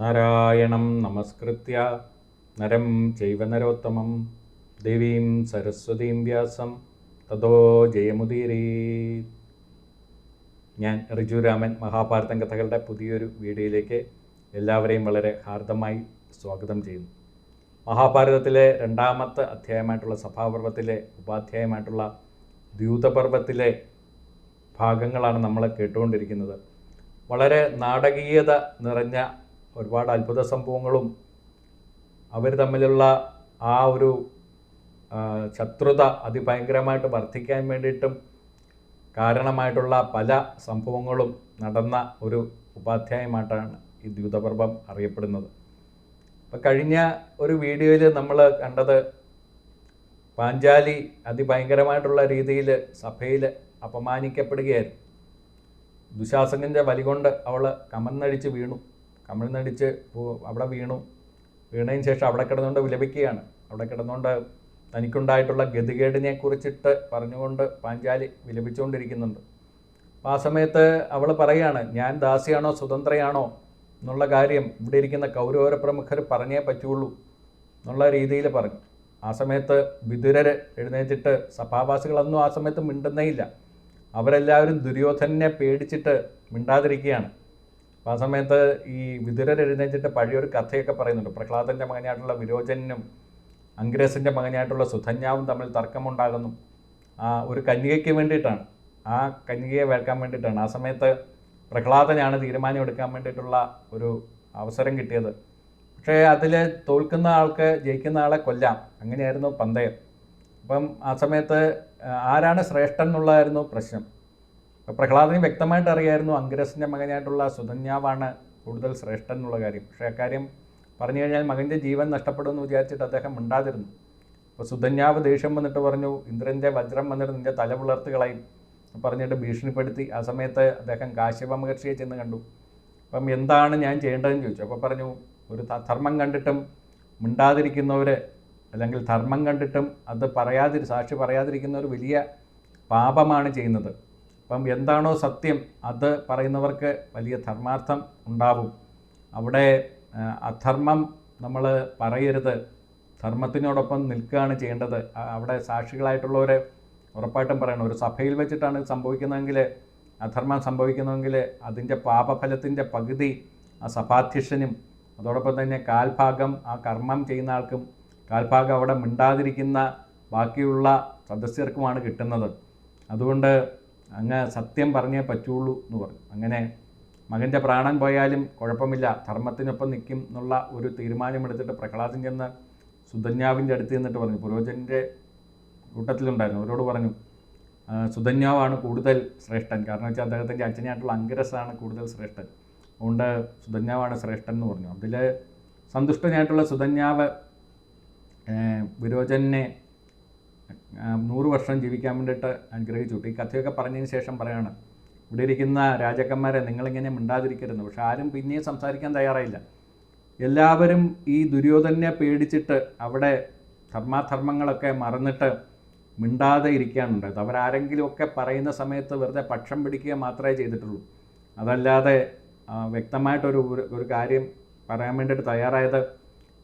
നാരായണം നമസ്കൃത്യ. നരം ചൈവ നരോത്തമം. ദേവീം സരസ്വതീം വ്യാസം. തതോ ജയമുദീരേ. ഞാൻ ഋജുരാമൻ മഹാഭാരതം കഥകളുടെ പുതിയൊരു വീഡിയോയിലേക്ക് എല്ലാവരെയും വളരെ ഹാർദമായി സ്വാഗതം ചെയ്യുന്നു. മഹാഭാരതത്തിലെ രണ്ടാമത്തെ അധ്യായമായിട്ടുള്ള സഭാപർവത്തിലെ ഉപാധ്യായമായിട്ടുള്ള ദ്യൂതപർവത്തിലെ ഭാഗങ്ങളാണ് നമ്മൾ കേട്ടുകൊണ്ടിരിക്കുന്നത്. വളരെ നാടകീയത നിറഞ്ഞ ഒരുപാട് അത്ഭുത സംഭവങ്ങളും അവർ തമ്മിലുള്ള ആ ഒരു ശത്രുത അതിഭയങ്കരമായിട്ട് വർദ്ധിക്കാൻ വേണ്ടിയിട്ടും കാരണമായിട്ടുള്ള പല സംഭവങ്ങളും നടന്ന ഒരു ഉപാധ്യായമായിട്ടാണ് ഈ ദ്യൂതപർവം അറിയപ്പെടുന്നത്. അപ്പം കഴിഞ്ഞ ഒരു വീഡിയോയിൽ നമ്മൾ കണ്ടത് പാഞ്ചാലി അതിഭയങ്കരമായിട്ടുള്ള രീതിയിൽ സഭയിൽ അപമാനിക്കപ്പെടുകയായിരുന്നു. ദുശാസകന്റെ വലികൊണ്ട് അവൾ കമന്നടിച്ച് വീണു. കമന്നടിച്ച് പോ- അവിടെ വീണു. വീണതിന് ശേഷം അവിടെ കിടന്നുകൊണ്ട് വിലപിക്കുകയാണ്. അവിടെ കിടന്നുകൊണ്ട് തനിക്കുണ്ടായിട്ടുള്ള ഗതികേടിനെ കുറിച്ചിട്ട് പറഞ്ഞുകൊണ്ട് പാഞ്ചാലി വിലപിച്ചുകൊണ്ടിരിക്കുന്നുണ്ട്. അപ്പോൾ ആ സമയത്ത് അവൾ പറയുകയാണ് ഞാൻ ദാസിയാണോ സ്വതന്ത്രയാണോ എന്നുള്ള കാര്യം ഇവിടെ ഇരിക്കുന്ന കൗരവര പ്രമുഖർ പറഞ്ഞേ പറ്റുള്ളൂ എന്നുള്ള രീതിയിൽ പറഞ്ഞു. ആ സമയത്ത് വിതുരർ എഴുന്നേറ്റിട്ട് സഭാവാസികളൊന്നും ആ സമയത്ത് മിണ്ടുന്നേ ഇല്ല. അവരെല്ലാവരും ദുര്യോധനെ പേടിച്ചിട്ട് മിണ്ടാതിരിക്കുകയാണ്. ആ സമയത്ത് ഈ വിതുരർ എഴുന്നേറ്റിട്ട് പഴയൊരു കഥയൊക്കെ പറയുന്നുണ്ട്. പ്രഹ്ലാദന്റെ മകനായിട്ടുള്ള വിരോചനും അംഗ്രസിന്റെ മകനായിട്ടുള്ള സുധന്യാവും തമ്മിൽ തർക്കമുണ്ടാകുന്നു. ആ ഒരു കന്യകയ്ക്ക് വേണ്ടിയിട്ടാണ്. ആ കന്യകയെ വേൽക്കാൻ വേണ്ടിയിട്ടാണ്. ആ സമയത്ത് പ്രഹ്ലാദനാണ് തീരുമാനം എടുക്കാൻ വേണ്ടിയിട്ടുള്ള ഒരു അവസരം കിട്ടിയത്. പക്ഷേ അതിൽ തോൽക്കുന്ന ആൾക്ക് ജയിക്കുന്ന ആളെ കൊല്ലാം. അങ്ങനെയായിരുന്നു പന്തയം. അപ്പം ആ സമയത്ത് ആരാണ് ശ്രേഷ്ഠൻ എന്നുള്ളതായിരുന്നു പ്രശ്നം. പ്രഹ്ലാദന് വ്യക്തമായിട്ട് അറിയായിരുന്നു അംഗ്രസിന്റെ മകനായിട്ടുള്ള സുധന്യാവാണ് കൂടുതൽ ശ്രേഷ്ഠൻ എന്നുള്ള കാര്യം. പക്ഷേ അക്കാര്യം പറഞ്ഞു കഴിഞ്ഞാൽ മകന്റെ ജീവൻ നഷ്ടപ്പെടുമെന്ന് വിചാരിച്ചിട്ട് അദ്ദേഹം മിണ്ടാതിരുന്നു. അപ്പോൾ സുധന്യാവ് ദേഷ്യം വന്നിട്ട് പറഞ്ഞു ഇന്ദ്രന്റെ വജ്രം വന്നിട്ട് നിന്റെ തല പുലർത്ത് കളയും പറഞ്ഞിട്ട് ഭീഷണിപ്പെടുത്തി ആ സമയത്ത് അദ്ദേഹം കാശ്യപ മഹർഷിയെ ചെന്ന് കണ്ടു. അപ്പം എന്താണ് ഞാൻ ചെയ്യേണ്ടതെന്ന് ചോദിച്ചു. അപ്പോൾ പറഞ്ഞു ഒരു ധർമ്മം കണ്ടിട്ടും മിണ്ടാതിരിക്കുന്നവർ അല്ലെങ്കിൽ ധർമ്മം കണ്ടിട്ടും അത് പറയാതിരി സാക്ഷി പറയാതിരിക്കുന്ന ഒരു വലിയ പാപമാണ് ചെയ്യുന്നത്. അപ്പം എന്താണോ സത്യം അത് പറയുന്നവർക്ക് വലിയ ധർമാർത്ഥം ഉണ്ടാവും. അവിടെ അധർമ്മം നമ്മൾ പറയരുത്. ധർമ്മത്തിനോടൊപ്പം നിൽക്കുകയാണ് ചെയ്യേണ്ടത്. അവിടെ സാക്ഷികളായിട്ടുള്ളവരെ ഉറപ്പായിട്ടും പറയണം. ഒരു സഭയിൽ വെച്ചിട്ടാണ് സംഭവിക്കുന്നതെങ്കിൽ അധർമ്മം സംഭവിക്കുന്നതെങ്കിൽ അതിന്റെ പാപഫലത്തിന്റെ പകുതി ആ സഭാധ്യക്ഷനും അതോടൊപ്പം തന്നെ കാൽഭാഗം ആ കർമ്മം ചെയ്യുന്ന ആൾക്കും കാൽഭാഗം അവിടെ മിണ്ടാതിരിക്കുന്ന ബാക്കിയുള്ള സദസ്യർക്കുമാണ് കിട്ടുന്നത്. അതുകൊണ്ട് അങ്ങ് സത്യം പറഞ്ഞേ പറ്റുള്ളൂ എന്ന് പറഞ്ഞു. അങ്ങനെ മകന്റെ പ്രാണൻ പോയാലും കുഴപ്പമില്ല. ധർമ്മത്തിനൊപ്പം നിൽക്കും എന്നുള്ള ഒരു തീരുമാനമെടുത്തിട്ട് പ്രഹ്ലാദൻ ചെന്ന് സുധന്യാവിന്റെ അടുത്ത് നിന്നിട്ട് പറഞ്ഞു. പുരോജന്റെ കൂട്ടത്തിലുണ്ടായിരുന്നു. അവരോട് പറഞ്ഞു "ആ, സുധന്യാവാണ് കൂടുതൽ ശ്രേഷ്ഠൻ. കാരണം വെച്ചാൽ അദ്ദേഹത്തിന്റെ അച്ഛനായിട്ടുള്ള അങ്കരസാണ് കൂടുതൽ ശ്രേഷ്ഠൻ. അതുകൊണ്ട് സുധന്യാവാണ് ശ്രേഷ്ഠൻ എന്ന് പറഞ്ഞു. അതിൽ സന്തുഷ്ടനായിട്ടുള്ള സുധന്യാവ് വിരോചനെ നൂറ് വർഷം ജീവിക്കാൻ വേണ്ടിയിട്ട് അനുഗ്രഹിച്ചു. ഈ കഥയൊക്കെ പറഞ്ഞതിന് ശേഷം പറയാണ് ഇവിടെ ഇരിക്കുന്ന രാജാക്കന്മാരെ നിങ്ങളിങ്ങനെ മിണ്ടാതിരിക്കരുത്. പക്ഷെ ആരും പിന്നെയും സംസാരിക്കാൻ തയ്യാറായില്ല. എല്ലാവരും ഈ ദുര്യോധനെ പേടിച്ചിട്ട് അവിടെ ധർമാധർമ്മങ്ങളൊക്കെ മറന്നിട്ട് മിണ്ടാതെ ഇരിക്കാനുണ്ടായത് അവരാരെങ്കിലുമൊക്കെ പറയുന്ന സമയത്ത് വെറുതെ പക്ഷം പിടിക്കുക മാത്രമേ ചെയ്തിട്ടുള്ളൂ. അതല്ലാതെ വ്യക്തമായിട്ടൊരു ഒരു- കാര്യം പറയാൻ വേണ്ടിയിട്ട് തയ്യാറായത്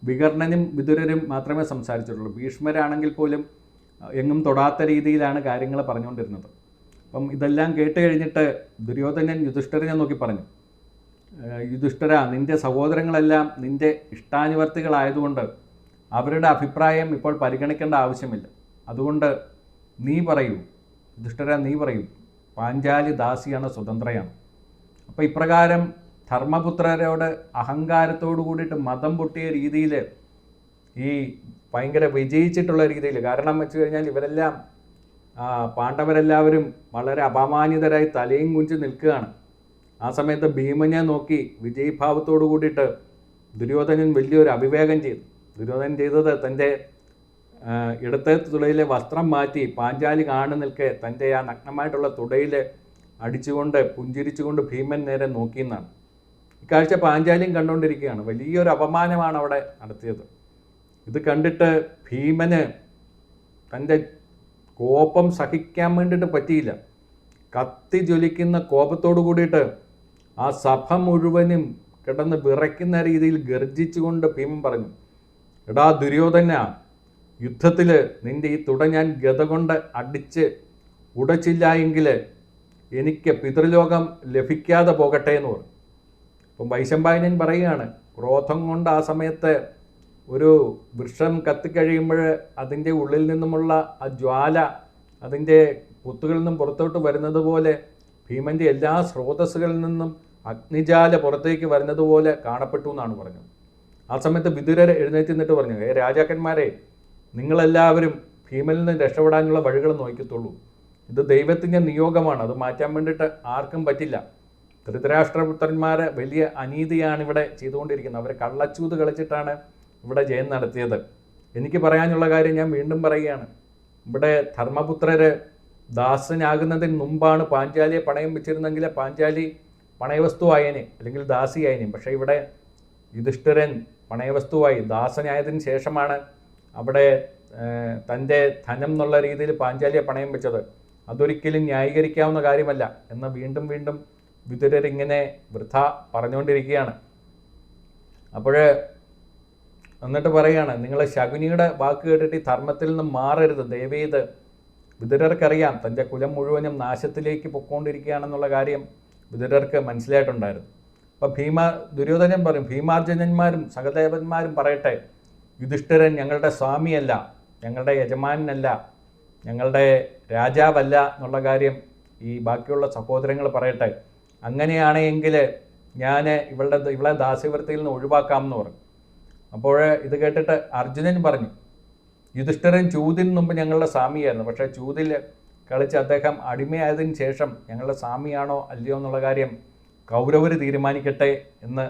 വികർണനും വിതുരരും മാത്രമേ സംസാരിച്ചിട്ടുള്ളൂ. ഭീഷ്മരാണെങ്കിൽ പോലും എങ്ങും തൊടാത്ത രീതിയിലാണ് കാര്യങ്ങൾ പറഞ്ഞുകൊണ്ടിരുന്നത്. അപ്പം ഇതെല്ലാം കേട്ട് കഴിഞ്ഞിട്ട് ദുര്യോധനൻ യുധിഷ്ഠരനെ നോക്കി പറഞ്ഞു. യുധിഷ്ഠര നിന്റെ സഹോദരങ്ങളെല്ലാം നിന്റെ ഇഷ്ടാനുവർത്തികളായതുകൊണ്ട് അവരുടെ അഭിപ്രായം ഇപ്പോൾ പരിഗണിക്കേണ്ട ആവശ്യമില്ല. അതുകൊണ്ട് നീ പറയൂ. യുധിഷ്ഠിര നീ പറയൂ. പാഞ്ചാലി ദാസിയാണ് സ്വതന്ത്രയാണ്. അപ്പോൾ ഇപ്രകാരം ധർമ്മപുത്രരോട് അഹങ്കാരത്തോടു കൂടിയിട്ട് മതം പൊട്ടിയ രീതിയിൽ ഈ ഭയങ്കര വിജയിച്ചിട്ടുള്ള രീതിയിൽ. കാരണം വെച്ച് കഴിഞ്ഞാൽ ഇവരെല്ലാം പാണ്ഡവരെല്ലാവരും വളരെ അപമാനിതരായി തലയും കുഞ്ചി നിൽക്കുകയാണ്. ആ സമയത്ത് ഭീമനെ നോക്കി വിജയഭാവത്തോടു കൂടിയിട്ട് ദുര്യോധനൻ വലിയൊരു അഭിവേകം ചെയ്തു. ദുര്യോധനൻ ചെയ്തത് തന്റെ ഇടത്തെ തുടയിലെ വസ്ത്രം മാറ്റി പാഞ്ചാലി കാണു നിൽക്കെ തന്റെ ആ നഗ്നമായിട്ടുള്ള തുടയിൽ അടിച്ചുകൊണ്ട് പുഞ്ചിരിച്ചുകൊണ്ട് ഭീമൻ നേരെ നോക്കിയെന്നാണ്. ഇക്കാഴ്ച പാഞ്ചാലിയും കണ്ടുകൊണ്ടിരിക്കുകയാണ്. വലിയൊരു അപമാനമാണ് അവിടെ നടത്തിയത്. ഇത് കണ്ടിട്ട് ഭീമന് തന്റെ കോപം സഹിക്കാൻ വേണ്ടിയിട്ട് പറ്റിയില്ല. കത്തി ജ്വലിക്കുന്ന കോപത്തോടു കൂടിയിട്ട് ആ സഭ മുഴുവനും കിടന്ന് വിറയ്ക്കുന്ന രീതിയിൽ ഗർജിച്ചുകൊണ്ട് ഭീമൻ പറഞ്ഞു എടാ ദുര്യോധന യുദ്ധത്തിൽ നിന്റെ ഈ തുട ഞാൻ ഗത കൊണ്ട് അടിച്ച് ഉടച്ചില്ല എങ്കിൽ എനിക്ക് പിതൃലോകം ലഭിക്കാതെ പോകട്ടെ എന്ന് പറഞ്ഞു. അപ്പം വൈശമ്പായനൻ പറയുകയാണ് ക്രോധം കൊണ്ട് ആ സമയത്ത് ഒരു വൃക്ഷം കത്തിക്കഴിയുമ്പോൾ അതിന്റെ ഉള്ളിൽ നിന്നുമുള്ള ആ ജ്വാല അതിന്റെ കുത്തുകളിൽ നിന്നും പുറത്തോട്ട് വരുന്നത് പോലെ ഭീമന്റെ എല്ലാ സ്രോതസ്സുകളിൽ നിന്നും അഗ്നിജാല പുറത്തേക്ക് വരുന്നത് പോലെ കാണപ്പെട്ടു എന്നാണ് പറഞ്ഞത്. ആ സമയത്ത് വിദുരർ എഴുന്നേറ്റ് നിന്നിട്ട് പറഞ്ഞു ഏ രാജാക്കന്മാരെ നിങ്ങളെല്ലാവരും ഭീമനിൽ നിന്ന് രക്ഷപ്പെടാനുള്ള വഴികൾ നോക്കത്തുള്ളൂ ഇത് ദൈവത്തിന്റെ നിയോഗമാണ് അത് മാറ്റാൻ വേണ്ടിയിട്ട് ആർക്കും പറ്റില്ല. ധൃതരാഷ്ട്രപുത്രന്മാരെ വലിയ അനീതിയാണ് ഇവിടെ ചെയ്തുകൊണ്ടിരിക്കുന്നത്. അവർ കള്ളച്ചൂത് കളിച്ചിട്ടാണ് ഇവിടെ ജയം നടത്തിയത്. എനിക്ക് പറയാനുള്ള കാര്യം ഞാൻ വീണ്ടും പറയുകയാണ്. ഇവിടെ ധർമ്മപുത്രര് ദാസനാകുന്നതിന് മുമ്പാണ് പാഞ്ചാലിയെ പണയം വെച്ചിരുന്നെങ്കിൽ പാഞ്ചാലി പണയവസ്തുവായനെ അല്ലെങ്കിൽ ദാസിയായനെ. പക്ഷേ ഇവിടെ യുധിഷ്ഠിരൻ പണയവസ്തുവായി ദാസനായതിനു ശേഷമാണ് അവിടെ തന്റെ ധനം എന്നുള്ള രീതിയിൽ പാഞ്ചാലിയെ പണയം വെച്ചത്. അതൊരിക്കലും ന്യായീകരിക്കാവുന്ന കാര്യമല്ല എന്ന് വീണ്ടും വീണ്ടും വിതുരരിങ്ങനെ വൃഥ പറഞ്ഞുകൊണ്ടിരിക്കുകയാണ്. അപ്പോൾ എന്നിട്ട് പറയാണ് നിങ്ങൾ ശകുനിയുടെ വാക്ക് കേട്ടിട്ട് ഈ ധർമ്മത്തിൽ നിന്ന് മാറരുത്. ദയവേത് വിതുരർക്കറിയാം തന്റെ കുലം മുഴുവനും നാശത്തിലേക്ക് പൊക്കോണ്ടിരിക്കുകയാണെന്നുള്ള കാര്യം വിതുരർക്ക് മനസ്സിലായിട്ടുണ്ടായിരുന്നു. അപ്പോൾ ഭീമ ദുര്യോധനൻ പറയും ഭീമാർജുനന്മാരും സഹദേവന്മാരും പറയട്ടെ യുധിഷ്ഠിരൻ ഞങ്ങളുടെ സ്വാമിയല്ല ഞങ്ങളുടെ യജമാനല്ല ഞങ്ങളുടെ രാജാവല്ല എന്നുള്ള കാര്യം ഈ ബാക്കിയുള്ള സഹോദരങ്ങൾ പറയട്ടെ. അങ്ങനെയാണെങ്കിൽ ഞാൻ ഇവളുടെ ഇവളെ ദാസ്യവൃത്തിയിൽ നിന്ന് ഒഴിവാക്കാം എന്ന് പറഞ്ഞു. അപ്പോൾ ഇത് കേട്ടിട്ട് അർജുനൻ പറഞ്ഞു യുധിഷ്ഠിരൻ ചൂതിന് മുമ്പ് ഞങ്ങളുടെ സ്വാമിയായിരുന്നു. പക്ഷേ ചൂതിൽ കളിച്ച് അദ്ദേഹം അടിമയായതിനു ശേഷം ഞങ്ങളുടെ സ്വാമിയാണോ അല്ലയോ എന്നുള്ള കാര്യം കൗരവർ തീരുമാനിക്കട്ടെ എന്ന്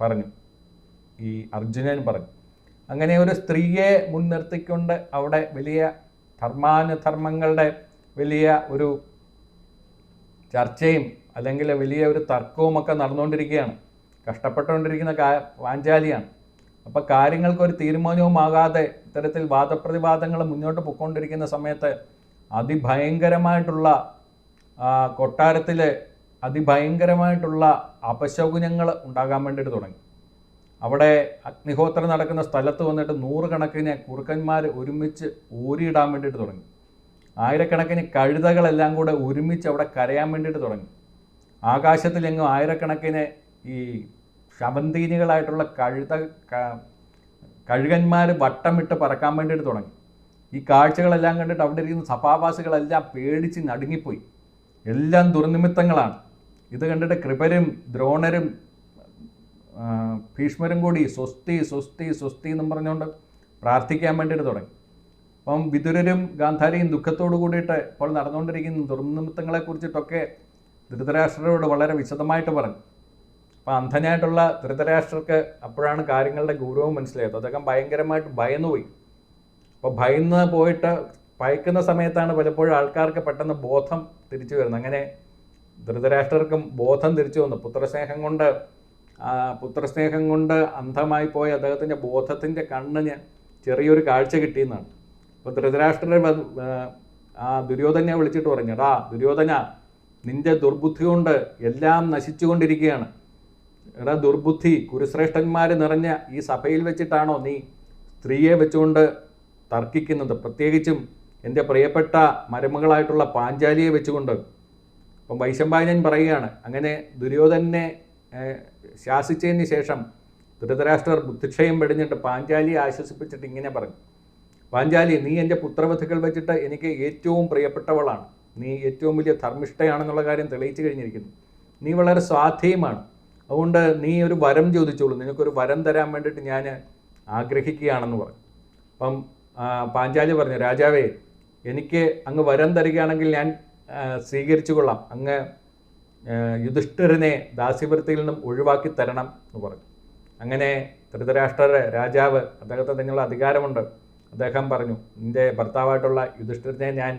പറഞ്ഞു. ഈ അർജുനൻ പറഞ്ഞു. അങ്ങനെ ഒരു സ്ത്രീയെ മുൻനിർത്തിക്കൊണ്ട് അവിടെ വലിയ ധർമാനുധർമ്മങ്ങളുടെ വലിയ ഒരു ചർച്ചയും അല്ലെങ്കിൽ വലിയ ഒരു തർക്കവും ഒക്കെ നടന്നുകൊണ്ടിരിക്കുകയാണ്. കഷ്ടപ്പെട്ടുകൊണ്ടിരിക്കുന്ന കാ പാഞ്ചാലിയാണ് അപ്പോൾ കാര്യങ്ങൾക്ക് ഒരു തീരുമാനവുമാകാതെ ഇത്തരത്തിൽ വാദപ്രതിവാദങ്ങൾ മുന്നോട്ട് പൊയ്ക്കൊണ്ടിരിക്കുന്ന സമയത്ത് അതിഭയങ്കരമായിട്ടുള്ള കൊട്ടാരത്തിൽ അതിഭയങ്കരമായിട്ടുള്ള അപശകുനങ്ങൾ ഉണ്ടാകാൻ വേണ്ടിയിട്ട് തുടങ്ങി. അവിടെ അഗ്നിഹോത്രം നടക്കുന്ന സ്ഥലത്ത് വന്നിട്ട് നൂറുകണക്കിന് കുറുക്കന്മാർ ഒരുമിച്ച് ഊരിയിടാൻ വേണ്ടിയിട്ട് തുടങ്ങി. ആയിരക്കണക്കിന് കഴുതകളെല്ലാം കൂടെ ഒരുമിച്ച് അവിടെ കരയാൻ വേണ്ടിയിട്ട് തുടങ്ങി. ആകാശത്തിലെങ്ങും ആയിരക്കണക്കിന് ഈ ശവന്തീനികളായിട്ടുള്ള കഴുത കഴുകന്മാർ വട്ടമിട്ട് പറക്കാൻ വേണ്ടിയിട്ട് തുടങ്ങി. ഈ കാഴ്ചകളെല്ലാം കണ്ടിട്ട് അവിടെ ഇരിക്കുന്ന സഭാവാസികളെല്ലാം പേടിച്ച് നടുങ്ങിപ്പോയി. എല്ലാം ദുർനിമിത്തങ്ങളാണ്. ഇത് കണ്ടിട്ട് കൃപരും ദ്രോണരും ഭീഷ്മരും കൂടി സ്വസ്തി സ്വസ്തി സ്വസ്തി എന്നും പറഞ്ഞുകൊണ്ട് പ്രാർത്ഥിക്കാൻ വേണ്ടിയിട്ട് തുടങ്ങി. അപ്പം വിതുരരും ഗാന്ധാരിയും ദുഃഖത്തോടു കൂടിയിട്ട് ഇപ്പോൾ നടന്നുകൊണ്ടിരിക്കുന്ന ദുർനിമിത്തങ്ങളെ കുറിച്ചിട്ടൊക്കെ ധൃതരാഷ്ട്രരോട് വളരെ വിശദമായിട്ട് പറഞ്ഞു. അപ്പം അന്ധനായിട്ടുള്ള ധൃതരാഷ്ട്രർക്ക് അപ്പോഴാണ് കാര്യങ്ങളുടെ ഗൗരവം മനസ്സിലായത്. അദ്ദേഹം ഭയങ്കരമായിട്ട് ഭയന്നുപോയി അപ്പോൾ ഭയന്ന് പോയിട്ട് ഭയക്കുന്ന സമയത്താണ് പലപ്പോഴും ആൾക്കാർക്ക് പെട്ടെന്ന് ബോധം തിരിച്ചു വരുന്നത്. അങ്ങനെ ധൃതരാഷ്ട്രർക്കും ബോധം തിരിച്ചു വന്നു. പുത്രസ്നേഹം കൊണ്ട് പുത്രസ്നേഹം കൊണ്ട് അന്ധമായി പോയ അദ്ദേഹത്തിന്റെ ബോധത്തിന്റെ കണ്ണിന് ചെറിയൊരു കാഴ്ച കിട്ടിയെന്നാണ്. അപ്പോൾ ധൃതരാഷ്ട്രരെ ആ, ദുര്യോധനയെ ദുര്യോധനെ വിളിച്ചിട്ട് പറഞ്ഞു എടാ ദുര്യോധന നിന്റെ ദുർബുദ്ധി കൊണ്ട് എല്ലാം നശിച്ചുകൊണ്ടിരിക്കുകയാണ്. എടാ ദുർബുദ്ധി കുരുശ്രേഷ്ഠന്മാർ നിറഞ്ഞ ഈ സഭയിൽ വെച്ചിട്ടാണോ നീ സ്ത്രീയെ വെച്ചുകൊണ്ട് തർക്കിക്കുന്നത്? പ്രത്യേകിച്ചും എന്റെ പ്രിയപ്പെട്ട മരുമകളായിട്ടുള്ള പാഞ്ചാലിയെ വെച്ചുകൊണ്ട്. അപ്പം വൈശമ്പായനൻ പറയുകയാണ് അങ്ങനെ ദുര്യോധനെ ശാസിച്ചതിന് ശേഷം ധൃതരാഷ്ട്രർ ബുദ്ധിക്ഷയം വെടിഞ്ഞിട്ട് പാഞ്ചാലിയെ ആശ്വസിപ്പിച്ചിട്ട് ഇങ്ങനെ പറഞ്ഞു. പാഞ്ചാലി നീ എന്റെ പുത്രവധുക്കൾ വെച്ചിട്ട് എനിക്ക് ഏറ്റവും പ്രിയപ്പെട്ടവളാണ്. നീ ഏറ്റവും വലിയ ധർമ്മിഷ്ഠയാണെന്നുള്ള കാര്യം തെളിയിച്ചു കഴിഞ്ഞിരിക്കുന്നു. നീ വളരെ സ്വാധീയമാണ് അതുകൊണ്ട് നീ ഒരു വരം ചോദിച്ചോളൂ. നിനക്കൊരു വരം തരാൻ വേണ്ടിയിട്ട് ഞാൻ ആഗ്രഹിക്കുകയാണെന്ന് പറഞ്ഞു. അപ്പം പാഞ്ചാലി പറഞ്ഞു രാജാവേ എനിക്ക് അങ്ങ് വരം തരികയാണെങ്കിൽ ഞാൻ സ്വീകരിച്ചു കൊള്ളാം അങ്ങ് യുധിഷ്ഠിരനെ ദാസ്യവൃത്തിയിൽ നിന്നും ഒഴിവാക്കി തരണം എന്ന് പറഞ്ഞു. അങ്ങനെ ധൃതരാഷ്ട്ര രാജാവ് അദ്ദേഹത്തെ തന്നെയുള്ള അധികാരമുണ്ട്. അദ്ദേഹം പറഞ്ഞു നിന്റെ ഭർത്താവായിട്ടുള്ള യുധിഷ്ഠിരനെ ഞാൻ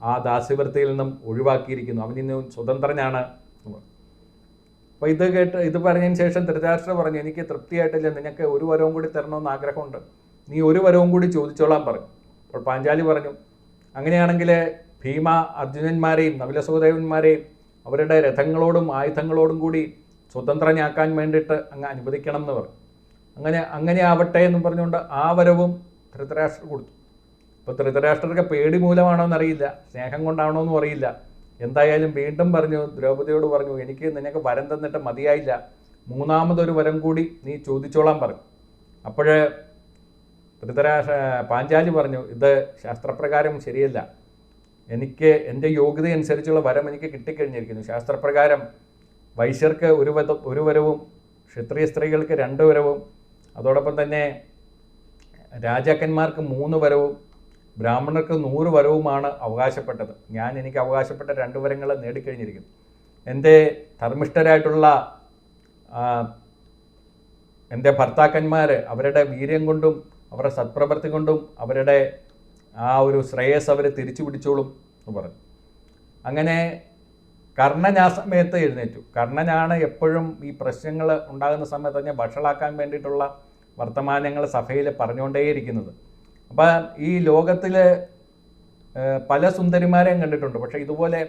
ആ ദാസ്യവൃത്തിയിൽ നിന്നും ഒഴിവാക്കിയിരിക്കുന്നു. അവൻ സ്വതന്ത്രനാണ് എന്ന് പറഞ്ഞു. അപ്പോൾ ഇത് കേട്ട് ഇത് പറഞ്ഞതിന് ശേഷം ധൃതരാഷ്ട്ര പറഞ്ഞു എനിക്ക് തൃപ്തിയായിട്ടില്ല നിനക്ക് ഒരു വരവും കൂടി തരണമെന്ന് ആഗ്രഹമുണ്ട്. നീ ഒരു വരവും കൂടി ചോദിച്ചോളാൻ പറഞ്ഞു അപ്പോൾ പാഞ്ചാലി പറഞ്ഞു അങ്ങനെയാണെങ്കിൽ ഭീമ അർജുനന്മാരെയും നകുലസഹോദരന്മാരെയും അവരുടെ രഥങ്ങളോടും ആയുധങ്ങളോടും കൂടി സ്വതന്ത്രനാക്കാൻ വേണ്ടിയിട്ട് അങ്ങ് അനുവദിക്കണം എന്ന് പറഞ്ഞു. അങ്ങനെ അങ്ങനെ ആവട്ടെ എന്ന് പറഞ്ഞുകൊണ്ട് ആ വരവും ധൃതരാഷ്ട്രർ കൊടുത്തു. ഇപ്പോൾ ധൃതരാഷ്ട്രർക്ക് പേടി മൂലമാണോ എന്നറിയില്ല സ്നേഹം കൊണ്ടാണോ എന്നും അറിയില്ല. എന്തായാലും വീണ്ടും പറഞ്ഞു ദ്രൗപദിയോട് പറഞ്ഞു എനിക്ക് നിനക്ക് വരം തന്നിട്ട് മതിയായില്ല. മൂന്നാമതൊരു വരം കൂടി നീ ചോദിച്ചോളാൻ പറഞ്ഞു അപ്പോഴ് ധൃതരാഷ പാഞ്ചാലി പറഞ്ഞു ഇത് ശാസ്ത്രപ്രകാരം ശരിയല്ല. എനിക്ക് എന്റെ യോഗ്യത അനുസരിച്ചുള്ള വരം എനിക്ക് കിട്ടിക്കഴിഞ്ഞിരിക്കുന്നു. ശാസ്ത്രപ്രകാരം വൈശ്യർക്ക് ഒരു വധ ഒരു വരവും ക്ഷത്രിയ സ്ത്രീകൾക്ക് രണ്ട് വരവും. അതോടൊപ്പം തന്നെ രാജാക്കന്മാർക്ക് മൂന്ന് വരവും. ബ്രാഹ്മണർക്ക് നൂറ് വരവുമാണ് അവകാശപ്പെട്ടത്. ഞാൻ എനിക്ക് അവകാശപ്പെട്ട രണ്ട് വരങ്ങൾ നേടിക്കഴിഞ്ഞിരിക്കുന്നു. എന്റെ ധർമ്മിഷ്ഠരായിട്ടുള്ള എന്റെ ഭർത്താക്കന്മാർ അവരുടെ വീര്യം കൊണ്ടും അവരുടെ സത്പ്രവൃത്തി കൊണ്ടും അവരുടെ ആ ഒരു ശ്രേയസ് അവർ തിരിച്ചു പിടിച്ചോളും എന്ന് പറഞ്ഞു. അങ്ങനെ കർണൻ ആ സമയത്ത് എഴുന്നേറ്റു. കർണനാണ് എപ്പോഴും ഈ പ്രശ്നങ്ങൾ ഉണ്ടാകുന്ന സമയത്ത് തന്നെ വഷളാക്കാൻ വേണ്ടിയിട്ടുള്ള വർത്തമാനങ്ങൾ സഭയിൽ പറഞ്ഞുകൊണ്ടേയിരിക്കുന്നത്. അപ്പം ഈ ലോകത്തിൽ പല സുന്ദരിമാരെയും കണ്ടിട്ടുണ്ട്. പക്ഷേ ഇതുപോലെ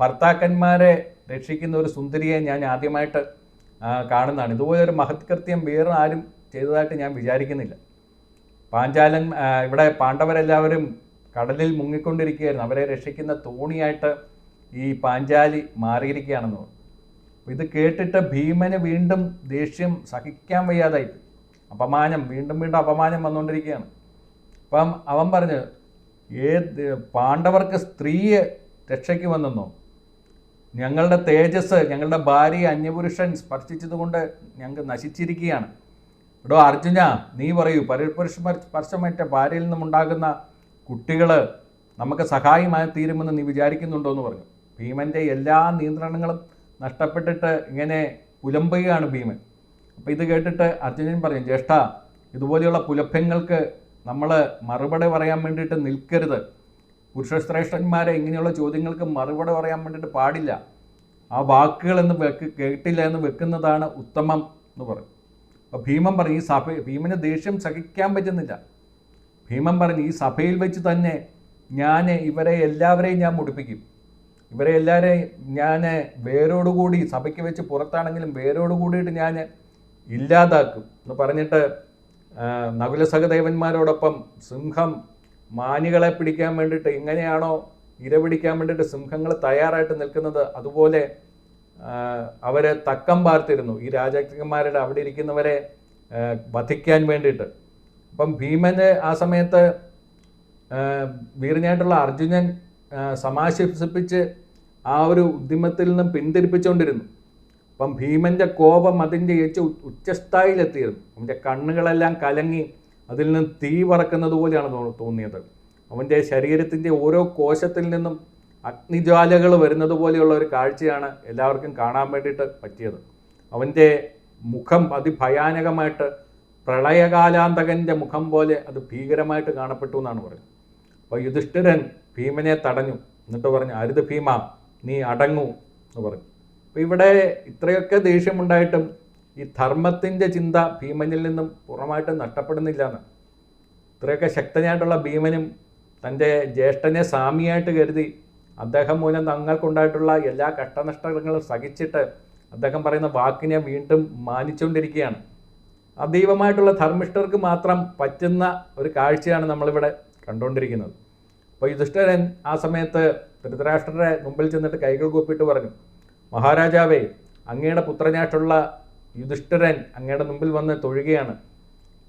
ഭർത്താക്കന്മാരെ രക്ഷിക്കുന്ന ഒരു സുന്ദരിയെ ഞാൻ ആദ്യമായിട്ട് കാണുന്നതാണ്. ഇതുപോലെ ഒരു മഹത്കൃത്യം വേറെ ആരും ചെയ്തതായിട്ട് ഞാൻ വിചാരിക്കുന്നില്ല. പാഞ്ചാലൻ ഇവിടെ പാണ്ഡവരെല്ലാവരും കടലിൽ മുങ്ങിക്കൊണ്ടിരിക്കുകയായിരുന്നു. അവരെ രക്ഷിക്കുന്ന തോണിയായിട്ട് ഈ പാഞ്ചാലി മാറിയിരിക്കുകയാണെന്ന് ഇത് കേട്ടിട്ട് ഭീമന് വീണ്ടും ദേഷ്യം സഹിക്കാൻ വയ്യാതായി. അപമാനം വീണ്ടും വീണ്ടും അപമാനം വന്നുകൊണ്ടിരിക്കുകയാണ് അപ്പം അവൻ പറഞ്ഞു ഏത് പാണ്ഡവർക്ക് സ്ത്രീയെ രക്ഷയ്ക്ക് വന്നെന്നോ? ഞങ്ങളുടെ തേജസ് ഞങ്ങളുടെ ഭാര്യ അന്യപുരുഷൻ സ്പർശിച്ചതുകൊണ്ട് ഞങ്ങൾക്ക് നശിച്ചിരിക്കുകയാണ്. എടോ അർജുന നീ പറയൂ പരപുരുഷ സ്പർശമേറ്റ ഭാര്യയിൽ നിന്നുമുണ്ടാകുന്ന കുട്ടികൾ നമുക്ക് സഹായമായി തീരുമെന്ന് നീ വിചാരിക്കുന്നുണ്ടോ എന്ന് പറഞ്ഞു. ഭീമന്റെ എല്ലാ നിയന്ത്രണങ്ങളും നഷ്ടപ്പെട്ടിട്ട് ഇങ്ങനെ പുലമ്പുകയാണ് ഭീമൻ. അപ്പോൾ ഇത് കേട്ടിട്ട് അർജുനൻ പറഞ്ഞു ജ്യേഷ്ഠ ഇതുപോലെയുള്ള പുലഭ്യങ്ങൾക്ക് നമ്മൾ മറുപടി പറയാൻ വേണ്ടിയിട്ട് നിൽക്കരുത്. പുരുഷശ്രേഷ്ഠന്മാരെ ഇങ്ങനെയുള്ള ചോദ്യങ്ങൾക്ക് മറുപടി പറയാൻ വേണ്ടിയിട്ട് പാടില്ല. ആ വാക്കുകൾ എന്ന് വെക്ക് കേട്ടില്ല എന്ന് വെക്കുന്നതാണ് ഉത്തമം എന്ന് പറയും. അപ്പോൾ ഭീമൻ പറഞ്ഞു ഈ സഭ ഭീമന് ദേഷ്യം സഹിക്കാൻ പറ്റുന്നില്ല. ഭീമൻ പറഞ്ഞു ഈ സഭയിൽ വെച്ച് തന്നെ ഞാൻ ഇവരെ എല്ലാവരെയും ഞാൻ മുടിപ്പിക്കും. ഇവരെ എല്ലാവരെയും ഞാൻ വേരോടുകൂടി സഭയ്ക്ക് വെച്ച് പുറത്താണെങ്കിലും വേരോടുകൂടിയിട്ട് ഞാൻ ഇല്ലാതാക്കും. എന്ന് പറഞ്ഞിട്ട് നകുല സഹദേവന്മാരോടൊപ്പം സിംഹം മാനികളെ പിടിക്കാൻ വേണ്ടിയിട്ട് ഇങ്ങനെയാണോ ഇര പിടിക്കാൻ വേണ്ടിയിട്ട് സിംഹങ്ങൾ തയ്യാറായിട്ട് നിൽക്കുന്നത്? അതുപോലെ അവരെ തക്കം പാർത്തിരുന്നു. ഈ രാജാക്കന്മാരുടെ അവിടെ ഇരിക്കുന്നവരെ വധിക്കാൻ വേണ്ടിയിട്ട്. അപ്പം ഭീമന് ആ സമയത്ത് വീറിനായിട്ടുള്ള അർജുനൻ ആ, സമാശ്വസിപ്പിച്ച് ആ ഒരു ഉദ്യമത്തിൽ നിന്നും പിന്തിരിപ്പിച്ചുകൊണ്ടിരുന്നു. അപ്പം ഭീമന്റെ കോപം അതിന്റെ ഏച്ച് ഉച്ചസ്ഥായിലെത്തിയിരുന്നു. അവന്റെ കണ്ണുകളെല്ലാം കലങ്ങി അതിൽ നിന്ന് തീ പറക്കുന്നത് പോലെയാണ് തോന്നിയത്. അവന്റെ ശരീരത്തിന്റെ ഓരോ കോശത്തിൽ നിന്നും അഗ്നിജ്വാലകൾ വരുന്നത് പോലെയുള്ള ഒരു കാഴ്ചയാണ് എല്ലാവർക്കും കാണാൻ വേണ്ടിയിട്ട് പറ്റിയത്. അവന്റെ മുഖം അതിഭയാനകമായിട്ട് പ്രളയകാലാന്തകന്റെ മുഖം പോലെ അത് ഭീകരമായിട്ട് കാണപ്പെട്ടു എന്നാണ് പറയുന്നത്. അപ്പോൾ യുധിഷ്ഠിരൻ ഭീമനെ തടഞ്ഞു. എന്നിട്ട് പറഞ്ഞു അരുത് ഭീമ നീ അടങ്ങൂ എന്ന് പറഞ്ഞു. അപ്പോൾ ഇവിടെ ഇത്രയൊക്കെ ദേഷ്യമുണ്ടായിട്ടും ഈ ധർമ്മത്തിന്റെ ചിന്ത ഭീമനിൽ നിന്നും പൂർണമായിട്ട് നഷ്ടപ്പെടുന്നില്ല എന്ന് ഇത്രയൊക്കെ ശക്തനായിട്ടുള്ള ഭീമനും തന്റെ ജ്യേഷ്ഠനെ സ്വാമിയായിട്ട് കരുതി അദ്ദേഹം മൂലം തങ്ങൾക്കുണ്ടായിട്ടുള്ള എല്ലാ കഷ്ടനഷ്ടങ്ങളും സഹിച്ചിട്ട് അദ്ദേഹം പറയുന്ന വാക്കിനെ വീണ്ടും മാനിച്ചുകൊണ്ടിരിക്കുകയാണ്. അതീവമായിട്ടുള്ള ധർമ്മിഷ്ഠർക്ക് മാത്രം പറ്റുന്ന ഒരു കാഴ്ചയാണ് നമ്മളിവിടെ കണ്ടുകൊണ്ടിരിക്കുന്നത്. അപ്പോൾ യുധിഷ്ഠരൻ ആ സമയത്ത് ധൃതരാഷ്ട്രരുടെ മുമ്പിൽ ചെന്നിട്ട് കൈകൾ കൂപ്പിയിട്ട് പറഞ്ഞു മഹാരാജാവേ അങ്ങയുടെ പുത്രനായിട്ടുള്ള യുധിഷ്ഠിരൻ അങ്ങയുടെ മുമ്പിൽ വന്ന് തൊഴുകയാണ്.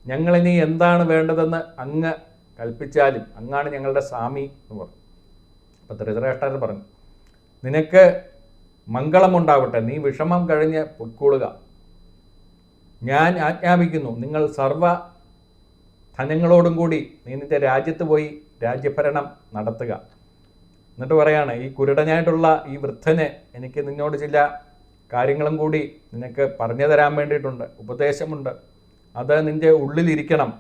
ഞങ്ങളിനി എന്താണ് വേണ്ടതെന്ന് അങ്ങ് കൽപ്പിച്ചാലും അങ്ങാണ് ഞങ്ങളുടെ സ്വാമി എന്ന് പറഞ്ഞു. അപ്പം ധൃതരാഷ്ട്രർ പറഞ്ഞു നിനക്ക് മംഗളമുണ്ടാവട്ടെ നീ വിഷമം കഴിഞ്ഞ് പൊയ്ക്കൊള്ളുക ഞാൻ ആജ്ഞാപിക്കുന്നു നിങ്ങൾ സർവ ധനങ്ങളോടും കൂടി നീ നിന്റെ രാജ്യത്ത് പോയി രാജ്യഭരണം നടത്തുക. എന്നിട്ട് പറയാണ് ഈ കുരുടനായിട്ടുള്ള ഈ വൃദ്ധന് എനിക്ക് നിന്നോട് ചില കാര്യങ്ങളും കൂടി നിനക്ക് പറഞ്ഞു തരാൻ വേണ്ടിയിട്ടുണ്ട് ഉപദേശമുണ്ട്. അത് നിന്റെ ഉള്ളിലിരിക്കണം.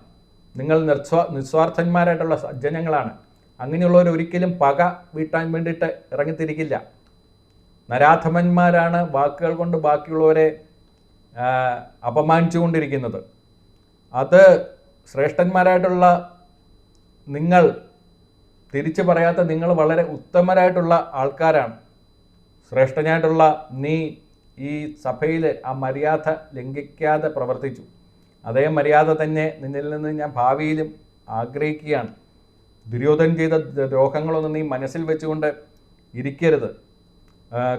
നിങ്ങൾ നിർസ്വാ നിസ്വാർത്ഥന്മാരായിട്ടുള്ള സജ്ജനങ്ങളാണ്. അങ്ങനെയുള്ളവർ ഒരിക്കലും പക വീട്ടാൻ വേണ്ടിയിട്ട് ഇറങ്ങിത്തിരിക്കില്ല. നരാധമന്മാരാണ് വാക്കുകൾ കൊണ്ട് ബാക്കിയുള്ളവരെ അപമാനിച്ചു അപമാനിച്ചുകൊണ്ടിരിക്കുന്നത്. അത് ശ്രേഷ്ഠന്മാരായിട്ടുള്ള നിങ്ങൾ തിരിച്ചു പറയാത്ത നിങ്ങൾ വളരെ ഉത്തമരായിട്ടുള്ള ആൾക്കാരാണ്. ശ്രേഷ്ഠനായിട്ടുള്ള നീ ഈ സഭയിൽ ആ മര്യാദ ലംഘിക്കാതെ പ്രവർത്തിച്ചു. അതേ മര്യാദ തന്നെ നിന്നിൽ നിന്ന് ഞാൻ ഭാവിയിലും ആഗ്രഹിക്കുകയാണ്. ദുര്യോധൻ ചെയ്ത ദ്രോഹങ്ങളൊന്നും നീ മനസ്സിൽ വെച്ചുകൊണ്ട് ഇരിക്കരുത്.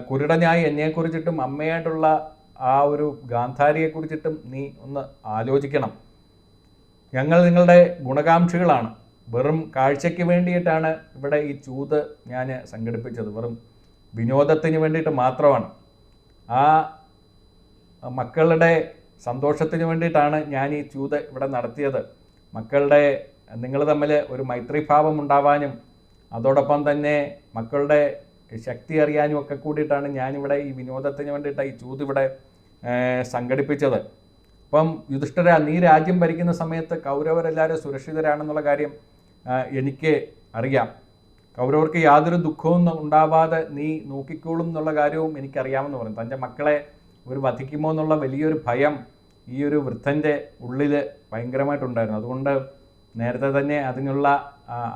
കുരുടനായി എന്നെക്കുറിച്ചിട്ടും അമ്മയായിട്ടുള്ള ആ ഒരു ഗാന്ധാരിയെക്കുറിച്ചിട്ടും നീ ഒന്ന് ആലോചിക്കണം. ഞങ്ങൾ നിങ്ങളുടെ ഗുണകാംക്ഷികളാണ്. വെറും കാഴ്ചയ്ക്ക് വേണ്ടിയിട്ടാണ് ഇവിടെ ഈ ചൂത് ഞാൻ സംഘടിപ്പിച്ചത്. വെറും വിനോദത്തിന് വേണ്ടിയിട്ട് മാത്രമാണ്. ആ മക്കളുടെ സന്തോഷത്തിന് വേണ്ടിയിട്ടാണ് ഞാൻ ഈ ചൂത് ഇവിടെ നടത്തിയത്. മക്കളുടെ നിങ്ങൾ തമ്മിൽ ഒരു മൈത്രിഭാവം ഉണ്ടാവാനും അതോടൊപ്പം തന്നെ മക്കളുടെ ശക്തി അറിയാനും ഒക്കെ കൂടിയിട്ടാണ് ഞാനിവിടെ ഈ വിനോദത്തിന് വേണ്ടിയിട്ട് ഈ ചൂത് ഇവിടെ സംഘടിപ്പിച്ചത്. അപ്പം യുധിഷ്ഠിര നീ രാജ്യം ഭരിക്കുന്ന സമയത്ത് കൗരവരെല്ലാവരും സുരക്ഷിതരാണെന്നുള്ള കാര്യം എനിക്ക് അറിയാം. കൗരവർക്ക് യാതൊരു ദുഃഖവും ഉണ്ടാവാതെ നീ നോക്കിക്കോളും എന്നുള്ള കാര്യവും എനിക്കറിയാമെന്ന് പറഞ്ഞു. തന്റെ മക്കളെ ഒരു വധിക്കുമോ എന്നുള്ള വലിയൊരു ഭയം ഈ ഒരു വൃദ്ധന്റെ ഉള്ളിൽ ഭയങ്കരമായിട്ടുണ്ടായിരുന്നു. അതുകൊണ്ട് നേരത്തെ തന്നെ അതിനുള്ള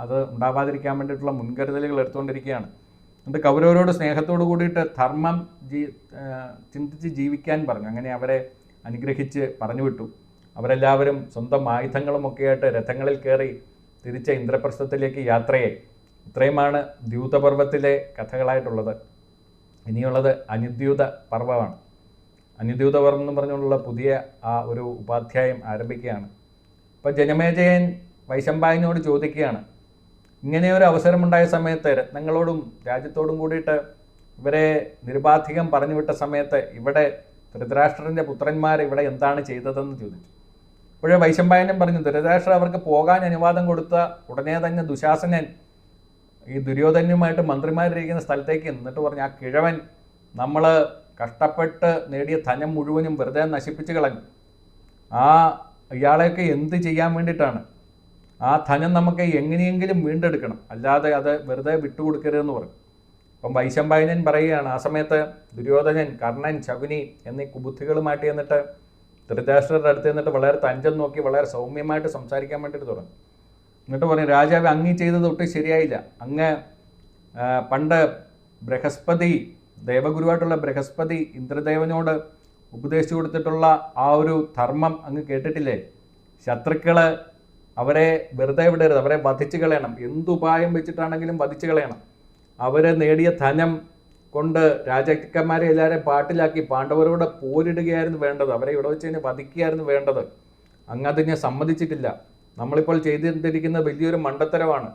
അത് ഉണ്ടാവാതിരിക്കാൻ വേണ്ടിയിട്ടുള്ള മുൻകരുതലുകൾ എടുത്തുകൊണ്ടിരിക്കുകയാണ്. എന്നിട്ട് കൗരവരോട് സ്നേഹത്തോടു കൂടിയിട്ട് ധർമ്മം ജീ ചിന്തിച്ച് ജീവിക്കാൻ പറഞ്ഞു. അങ്ങനെ അവരെ അനുഗ്രഹിച്ച് പറഞ്ഞു വിട്ടു അവരെല്ലാവരും സ്വന്തം ആയുധങ്ങളും ഒക്കെയായിട്ട് രഥങ്ങളിൽ കയറി തിരിച്ച ഇന്ദ്രപ്രസ്ഥത്തിലേക്ക് യാത്രയെ. ഇത്രയുമാണ് ദ്യൂതപർവത്തിലെ കഥകളായിട്ടുള്ളത്. ഇനിയുള്ളത് അനുദ്യൂത പർവമാണ് അനുദ്യൂത പർവം എന്ന് പറഞ്ഞുകൊണ്ടുള്ള പുതിയ ആ ഒരു ഉപാധ്യായം ആരംഭിക്കുകയാണ്. അപ്പോൾ ജനമേജയൻ വൈശമ്പായനോട് ചോദിക്കുകയാണ്. ഇങ്ങനെ ഒരു അവസരമുണ്ടായ സമയത്ത് രത്നങ്ങളോടും രാജ്യത്തോടും കൂടിയിട്ട് ഇവരെ നിരുപാധികം പറഞ്ഞു വിട്ട സമയത്ത് ഇവിടെ ധൃതരാഷ്ട്രന്റെ പുത്രന്മാർ ഇവിടെ എന്താണ് ചെയ്തതെന്ന് ചോദിച്ചു. അപ്പോഴേ വൈശമ്പായനും പറഞ്ഞു ധൃതരാഷ്ട്ര അവർക്ക് പോകാൻ അനുവാദം കൊടുത്ത ഉടനെ തന്നെ ദുശാസനൻ ഈ ദുര്യോധനുമായിട്ട് മന്ത്രിമാരിരിക്കുന്ന സ്ഥലത്തേക്ക് എന്നിട്ട് പറഞ്ഞു ആ കിഴവൻ നമ്മൾ കഷ്ടപ്പെട്ട് നേടിയ ധനം മുഴുവനും വെറുതെ നശിപ്പിച്ച് കളഞ്ഞു. ആ ഇയാളെയൊക്കെ എന്ത് ചെയ്യാൻ വേണ്ടിയിട്ടാണ്? ആ ധനം നമുക്ക് എങ്ങനെയെങ്കിലും വീണ്ടെടുക്കണം. അല്ലാതെ അത് വെറുതെ വിട്ടുകൊടുക്കരുതെന്ന് പറഞ്ഞു. അപ്പം വൈശമ്പായനൻ പറയുകയാണ് ആ സമയത്ത് ദുര്യോധനൻ കർണൻ ശകുനി എന്നീ കുബുദ്ധികളുമായിട്ട് എന്നിട്ട് ധൃതരാഷ്ട്രരുടെ അടുത്ത് നിന്നിട്ട് വളരെ തഞ്ചം നോക്കി വളരെ സൗമ്യമായിട്ട് സംസാരിക്കാൻ വേണ്ടിയിട്ട് തുടങ്ങി. എന്നിട്ട് പറയും രാജാവ് അങ്ങ് ചെയ്തത് ഒട്ടും ശരിയായില്ല. അങ്ങ് പണ്ട് ബൃഹസ്പതി ദേവഗുരുവായിട്ടുള്ള ബൃഹസ്പതി ഇന്ദ്രദേവനോട് ഉപദേശിച്ചു കൊടുത്തിട്ടുള്ള ആ ഒരു ധർമ്മം അങ്ങ് കേട്ടിട്ടില്ലേ? ശത്രുക്കൾ അവരെ വെറുതെ വിടരുത് അവരെ വധിച്ചു കളയണം. എന്തുപായം വെച്ചിട്ടാണെങ്കിലും വധിച്ചു കളയണം. അവർ നേടിയ ധനം കൊണ്ട് രാജാക്കന്മാരെ എല്ലാവരെയും പാട്ടിലാക്കി പാണ്ഡവരോട് പോരിടുകയായിരുന്നു വേണ്ടത്. അവരെ ഇവിടെ വെച്ച് തന്നെ വധിക്കുകയായിരുന്നു വേണ്ടത്. അങ്ങ് അതിനെ സമ്മതിച്ചിട്ടില്ല. നമ്മളിപ്പോൾ ചെയ്തിരിക്കുന്ന വലിയൊരു മണ്ടത്തരമാണ്.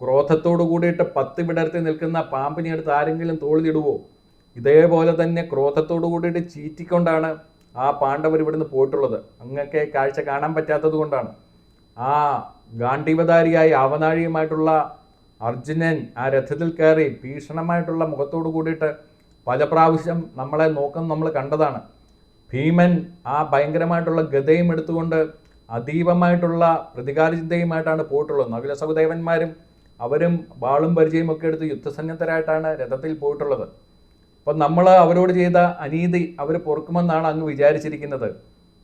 ക്രോധത്തോടു കൂടിയിട്ട് പത്ത് വിടർത്തി നിൽക്കുന്ന പാമ്പിനെ എടുത്ത് ആരെങ്കിലും തോളിലിടുവോ? ഇതേപോലെ തന്നെ ക്രോധത്തോടു കൂടിയിട്ട് ചീറ്റിക്കൊണ്ടാണ് ആ പാണ്ഡവർ ഇവിടുന്ന് പോയിട്ടുള്ളത്. അങ്ങൊക്കെ കാഴ്ച കാണാൻ പറ്റാത്തത് കൊണ്ടാണ്. ആ ഗാന്ഡീവധാരിയായി അവനാഴിയുമായിട്ടുള്ള അർജുനൻ ആ രഥത്തിൽ കയറി ഭീഷണമായിട്ടുള്ള മുഖത്തോടു കൂടിയിട്ട് പല പ്രാവശ്യം നമ്മളെ നോക്കം നമ്മൾ കണ്ടതാണ്. ഭീമൻ ആ ഭയങ്കരമായിട്ടുള്ള ഗതയും എടുത്തുകൊണ്ട് അതീവമായിട്ടുള്ള പ്രതികാര ചിന്തയുമായിട്ടാണ് പോയിട്ടുള്ളത്. നകുല സഹദേവന്മാരും അവരും വാളും പരിചയം ഒക്കെ എടുത്ത് യുദ്ധസന്നദ്ധരായിട്ടാണ് രഥത്തിൽ പോയിട്ടുള്ളത്. അപ്പം നമ്മൾ അവരോട് ചെയ്ത അനീതി അവർ പൊറുക്കുമെന്നാണ് അങ്ങ് വിചാരിച്ചിരിക്കുന്നത്.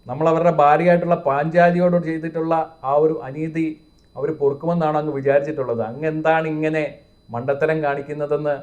നമ്മൾ അവരുടെ ഭാര്യയായിട്ടുള്ള പാഞ്ചാലിയോട് ചെയ്തിട്ടുള്ള ആ ഒരു അനീതി അവർ പൊറുക്കുമെന്നാണ് അങ്ങ് വിചാരിച്ചിട്ടുള്ളത്. അങ്ങ് എന്താണ് ഇങ്ങനെ മണ്ടത്തരം കാണിക്കുന്നതെന്ന്